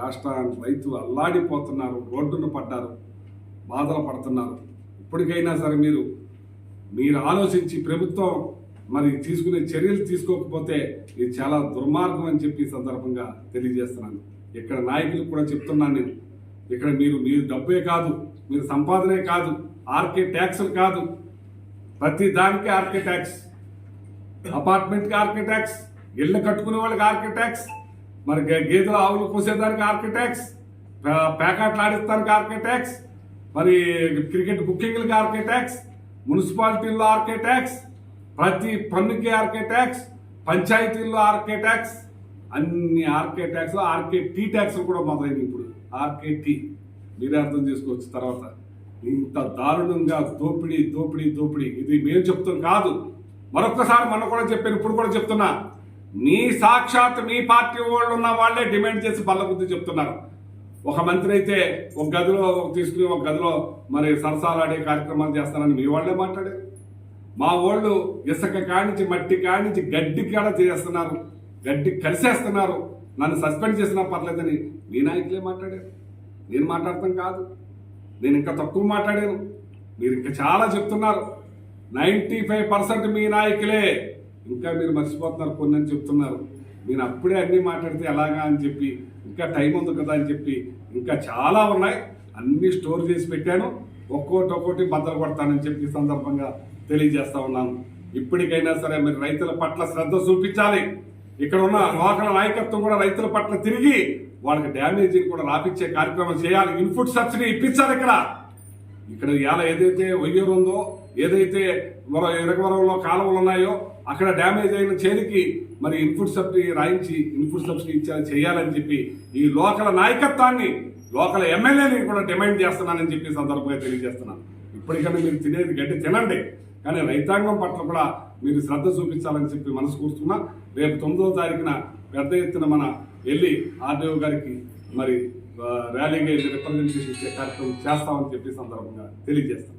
రాష్ట్ర రైతులు అల్లాడిపోతున్నారు రోడ్డున పడ్డారు బాధలు పడుతున్నారు. ఇప్పటికైనా సరే మీరు మీరు ఆలోచించి ప్రభుత్వం మరి తీసుకునే చర్యలు తీసుకోకపోతే ఇది చాలా దుర్మార్గం అని చెప్పి సందర్భంగా తెలియజేస్తున్నాను. ఇక్కడ నాయకులకు కూడా చెప్తున్నాను నేను. ఇక్కడ మీరు మీరు డబ్బే కాదు మీరు సంపాదనే కాదు ఆర్కే ట్యాక్స్లు కాదు. ప్రతి దానికి ఆర్కే ట్యాక్స్. అపార్ట్మెంట్కి ఆర్కే ట్యాక్స్ ఇళ్ళు కట్టుకునే వాళ్ళకి ఆర్కే ట్యాక్స్. మరి గేదెలు ఆవులు కోసేదానికి ఆర్కిటెక్ట్స్ ట్యాక్స్ ఆడిస్తానికి ఆర్కిటెక్ట్స్ మరి క్రికెట్ బుకింగ్లకి ఆర్కిటెక్ట్స్ మున్సిపాలిటీల్లో ఆర్కిటెక్ట్స్ ప్రతి పన్నుకి ఆర్కిటెక్ట్స్ పంచాయతీల్లో ఆర్కిటెక్ట్స్ అన్ని ఆర్కిటెక్ట్స్ ఆర్కే టీ ట్యాక్స్లు కూడా మొదలైంది ఇప్పుడు. ఆర్కే టీ మీరే అర్థం చేసుకోవచ్చు తర్వాత. ఇంత దారుణంగా దోపిడీ దోపిడీ దోపిడీ. ఇది మేము చెప్తాం కాదు. మరొక్కసారి మొన్న కూడా చెప్పాను ఇప్పుడు కూడా చెప్తున్నా. మీ సాక్షాత్ మీ పార్టీ వాళ్ళు ఉన్న వాళ్ళే డిమాండ్ చేసి బల్ల బుద్ధి చెప్తున్నారు. ఒక మంత్రి అయితే ఒక గదిలో తీసుకుని ఒక గదిలో మరి సరసాలు ఆడే కార్యక్రమాలు చేస్తారని మీ వాళ్ళే మాట్లాడారు. మా వాళ్ళు ఇసుక కానించి మట్టి కానించి గడ్డి కాడ చేస్తున్నారు. గడ్డి కలిసేస్తున్నారు. నన్ను సస్పెండ్ చేసినా పర్లేదని మీ నాయకులే మాట్లాడారు. నేను మాట్లాడతాం కాదు. నేను ఇంకా తక్కువ మాట్లాడాను. మీరు ఇంకా చాలా చెప్తున్నారు. నైంటీ ఫైవ్ పర్సెంట్ మీ నాయకులే ఇంకా మీరు మర్చిపోతున్నారు కొన్ని అని చెప్తున్నారు. నేను అప్పుడే అన్నీ మాట్లాడితే ఎలాగా అని చెప్పి ఇంకా టైం ఉంది కదా అని చెప్పి ఇంకా చాలా ఉన్నాయి. అన్నీ స్టోర్ చేసి పెట్టాను. ఒక్కోటి ఒక్కోటి బద్దలు కొడతానని చెప్పి సందర్భంగా తెలియజేస్తా ఉన్నాను. ఇప్పటికైనా సరే మీరు రైతుల పట్ల శ్రద్ధ చూపించాలి. ఇక్కడ ఉన్న లోకల్ నాయకత్వం కూడా రైతుల పట్ల తిరిగి వాళ్ళకి డ్యామేజీని కూడా రాపిచ్చే కార్యక్రమం చేయాలి. ఇన్పుట్ సబ్సిడీ ఇప్పించాలి ఇక్కడ. ఇక్కడ ఎలా ఏదైతే ఒయ్యూరు ఉందో ఏదైతే మరో ఇరగవరంలో కాలువలు ఉన్నాయో అక్కడ డ్యామేజ్ అయిన చేతికి మరి ఇన్పుట్ సబ్సిడీ రాయించి ఇన్పుట్ సబ్సిడీ ఇచ్చేలా చేయాలని చెప్పి ఈ లోకల్ నాయకత్వాన్ని లోకల్ ఎమ్మెల్యేని కూడా డిమాండ్ చేస్తున్నానని చెప్పి సందర్భంగా తెలియజేస్తున్నాను. ఇప్పటికైనా మీరు తినేది గడ్డి తినండి. కానీ రైతాంగం పట్ల కూడా మీరు శ్రద్ధ చూపించాలని చెప్పి మనసు కూర్చున్నా రేపు తొమ్మిదవ తారీఖున పెద్ద ఎత్తున మన వెళ్ళి ఆర్డీఓ గారికి మరి ర్యాలీగా వెళ్ళి రిప్రజెంటేషన్ ఇచ్చే కార్యక్రమం చేస్తామని చెప్పి సందర్భంగా తెలియజేస్తాం.